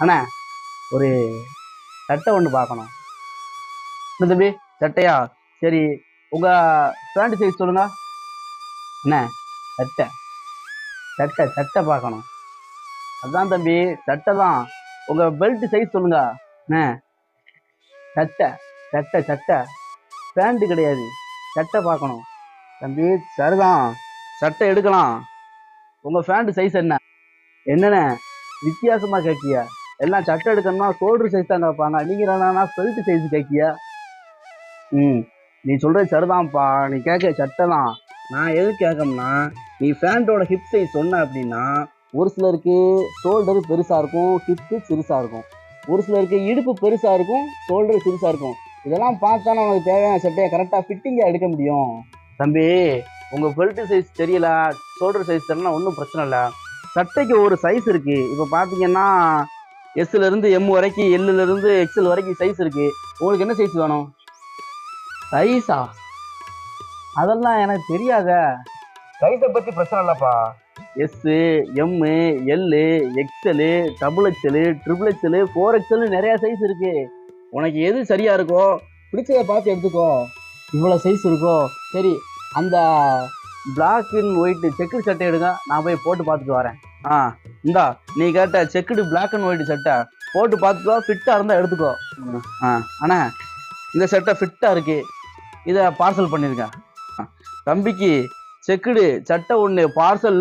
அண்ணா ஒரு சட்டை ஒன்று பார்க்கணும். என்ன தம்பி சட்டையா? சரி உங்க பேண்ட் சைஸ் சொல்லுங்க. அண்ணா சட்டை. சட்டை சட்டை பார்க்கணும். அதான் தம்பி சட்டை தான். உங்க பெல்ட் சைஸ் சொல்லுங்க. அண்ணா சட்டை சட்டை சட்டை. பேண்ட் கிடையாது. சட்டை பார்க்கணும். தம்பி சரிதான். சட்டை எடுக்கலாம். உங்க ஃபேண்ட் சைஸ் என்ன? என்னென்ன வித்தியாசமா கேட்கியா எல்லாம் சட்டை எடுக்கணும்னா ஷோல்டர் சைஸ் தான் கேட்பாங்க. நீங்கள் என்னன்னா பெல்ட் சைஸ் கேட்கியா. ம். நீ சொல்கிறது சரிதான்ப்பா. நீ கேட்க சட்டை தான். நான் எது கேட்கணும்னா நீ ஃபேண்டோட ஹிப் சைஸ் சொன்ன அப்படின்னா ஒரு சிலருக்கு ஷோல்டர் பெருசாக இருக்கும் ஹிப்பு சிறுசாக இருக்கும். ஒரு சிலருக்கு இடுப்பு பெருசாக இருக்கும் ஷோல்டர் சிறுசாக இருக்கும். இதெல்லாம் பார்த்தானே உனக்கு தேவையான சட்டையை கரெக்டாக ஃபிட்டிங்காக எடுக்க முடியும். தம்பி உங்கள் பெல்ட் சைஸ் தெரியல ஷோல்டர் சைஸ் தெரியல ஒன்றும் பிரச்சனை இல்லை. சட்டைக்கு ஒரு சைஸ் இருக்குது இப்போ பார்த்தீங்கன்னா எஸ்ல இருந்து எம் வரைக்கும் எல்லுல இருந்து எக்ஸ்எல் வரைக்கும் சைஸ் இருக்கு. உங்களுக்கு என்ன சைஸ் வேணும்? சைஸா அதெல்லாம் எனக்கு தெரியாத. சைஸை பத்தி பிரச்சனை இல்லப்பா. S M L XL double XL triple XL four XL நிறைய சைஸ் இருக்கு. உனக்கு எது சரியா இருக்கோ பிடிச்சதை பார்த்து எடுத்துக்கோ. இவ்வளோ சைஸ் இருக்கோ. சரி அந்த பிளாக் அண்ட் ஒயிட் செக்குடு சட்டை எடுங்க. நான் போய் போட்டு பார்த்துட்டு வரேன். ஆ இந்தா நீ கேட்ட செக்குடு பிளாக் அண்ட் ஒயிட் சட்டை போட்டு பார்த்துக்கோ ஃபிட்டாக இருந்தால் எடுத்துக்கோ. ஆ அண்ணா இந்த சட்டை ஃபிட்டாக இருக்கு. இதை பார்சல் பண்ணியிருக்கேன் தம்பிக்கு செக்குடு சட்டை ஒன்று பார்சல்